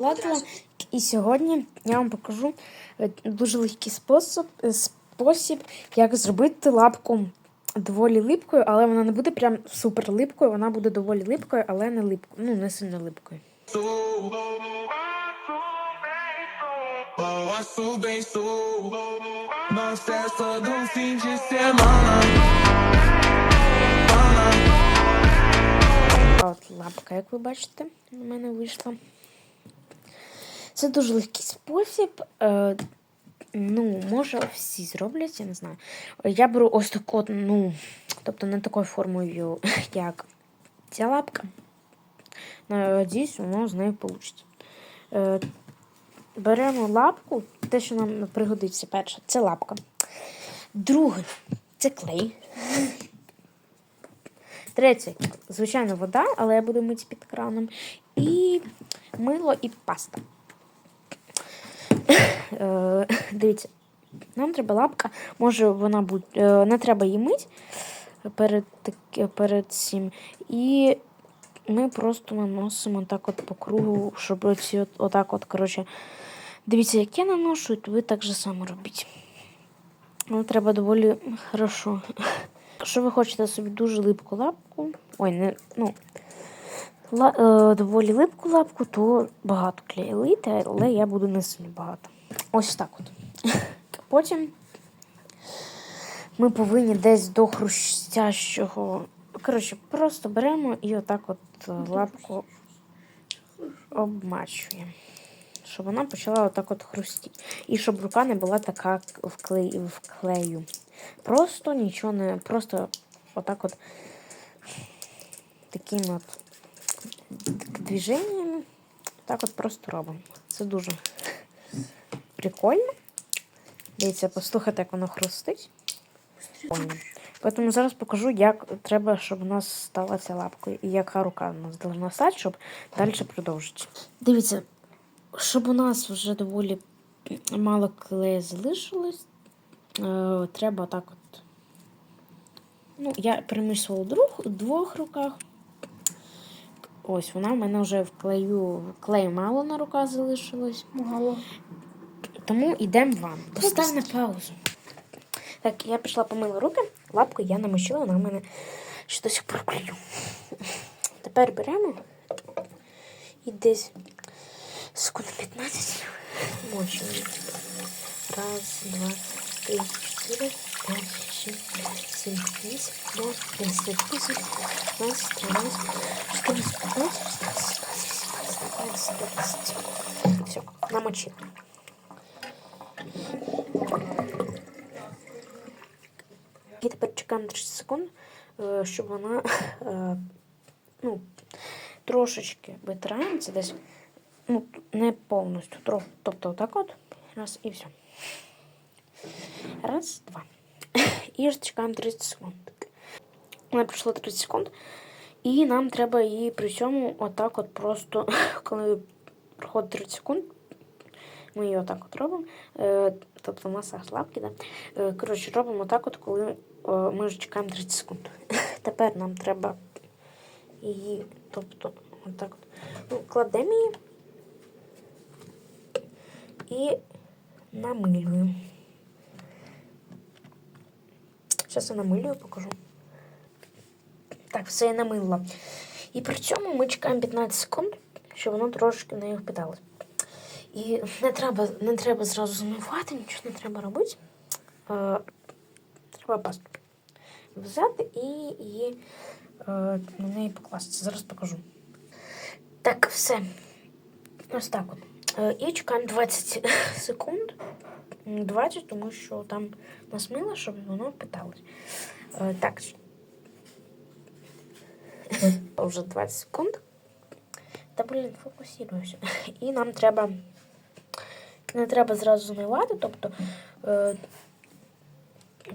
Ладно, і сьогодні я вам покажу е, дуже легкий спосіб, е, спосіб, як зробити лапку доволі липкою, але вона не буде прям супер липкою, вона буде доволі липкою, але не липкою, ну не сильно липкою. От лапка, як ви бачите, у мене вийшла. Це дуже легкий спосіб. Е, ну, може, всі зроблять, я не знаю. Я беру ось таку, ну, тобто не такою формою, як ця лапка. Надіюсь, воно з нею вийде. Беремо лапку, те, що нам пригодиться перше, це лапка. Друге, це клей. Третє, звичайно, вода, але я буду мити під краном. І мило і паста. Е, Дивіться, нам треба лапка, може вона буде. Не треба її мити перед, перед цим. І ми просто наносимо так от по кругу, щоб оці от, отак от, коротше. Дивіться, як я наношу, і ви так же само робіть. Ну, треба доволі хорошо. Якщо ви хочете собі дуже липку лапку, ой, не, ну, ла, е, доволі липку лапку, то багато клею але я буду не сильно багато. Ось так от. Потім ми повинні десь до хрустящого. Коротше, просто беремо і отак от е, лапку обмачуємо. Щоб вона почала отак от хрустіти. І щоб рука не була така в клею. Просто нічого не. Просто отак от такими от движеннями. Так от просто робимо. Це дуже прикольно. Дивіться, послухайте, як воно хрустить. Тому зараз покажу, як треба, щоб у нас стала ця лапка. І яка рука у нас повинна стати, щоб далі продовжити. Дивіться, щоб у нас вже доволі мало клею залишилось, е, треба так от. Ну, я перемішувала друг, в двох руках. Ось вона в мене вже в клею, клею мало на руках залишилось. Мало. Тому йдемо в ванну. Постав на паузу. Так, я пішла помила руки, лапку я намочила, вона в мене до сих. Тепер беремо і десь секунд 15 мочимо. Раз, два, три, чотири, п'ять, шість, сім, вісім, дев'ять, десять, десять, двадцять, тринадцять, чотирнадцять, п'ятнадцять, шістнадцять, сімнадцять, двадцять. Все, намочили. І тепер чекаємо 30 секунд, е, щоб вона е, ну, трошечки витираємо. Це десь ну, не повністю. Тобто отак от. Раз і все. Раз, два. І чекаємо 30 секунд. Вона пройшло 30 секунд. І нам треба її при цьому отак от просто, коли проходить 30 секунд, ми її отак от робимо. Е, тобто масаж лапки, да? Е, коротше, робимо так, от, коли е, ми вже чекаємо 30 секунд. Тепер нам треба її, тобто, отак от. Ну, кладемо її і намилюємо. Зараз я намилюю, покажу. Так, все я намилила. І при цьому ми чекаємо 15 секунд, щоб воно трошки не впиталось. І не треба, не треба зразу змивати, нічого не треба робити. Е, треба пасту взяти і її е, на неї покласти. Зараз покажу. Так, все. Ось так от. Е, і чекаємо 20 секунд. 20, тому що там у нас мило, щоб воно впиталось. Е, так. Вже 20 секунд. Та, блін, фокусируюся. І нам треба. Не треба зразу змивати, тобто, е,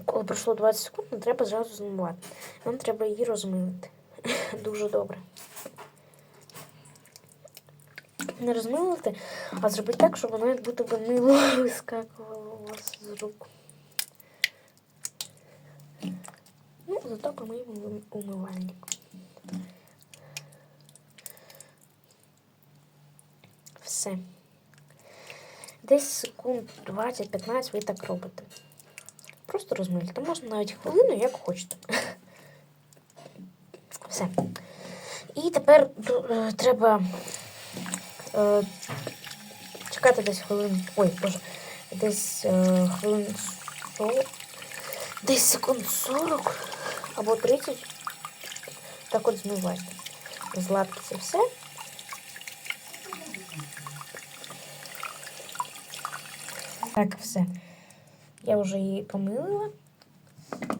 коли пройшло 20 секунд, не треба зразу змивати. Нам треба її розмилити. Дуже добре. Не розмилити, а зробити так, щоб воно як будто би мило вискакувало у вас з рук. Ну, зато помиємо умивальник. Все. Десь секунд 20-15 ви так робите. Просто розмильте. Можна навіть хвилину, як хочете. Все. І тепер е, треба е, чекати десь хвилин. Ой, боже, десь е, хвилин 40, десь секунд 40 або 30. Так от змивайте. З лапки це все. Так, все. Я вже її помилила,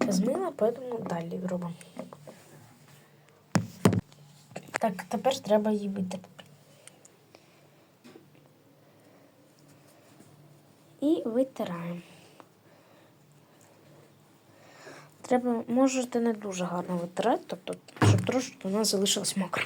змила, поэтому далі робимо. Так, тепер треба її витерти. І витираємо. Треба, можете не дуже гарно витирати, тобто, щоб трошки у нас залишилось мокре.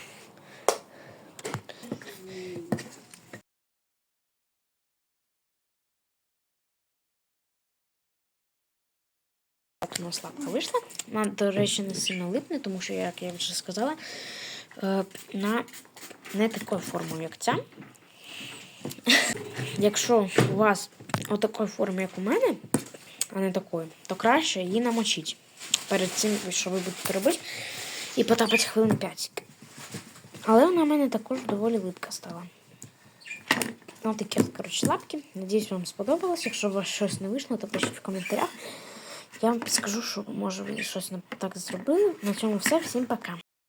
Так, у лапка вийшла. Вона, до речі, не сильно липне, тому що, як я вже сказала, е, на не такою формою, як ця. Якщо у вас отакої форми, як у мене, а не такої, то краще її намочіть перед цим, що ви будете робити, і потапати хвилин 5. Але вона в мене також доволі липка стала. Ось такі, коротше, лапки. Надіюсь, вам сподобалось. Якщо у вас щось не вийшло, то пишіть в коментарях. Я вам підскажу, що може ви щось не так зробили. На цьому все. Всім пока.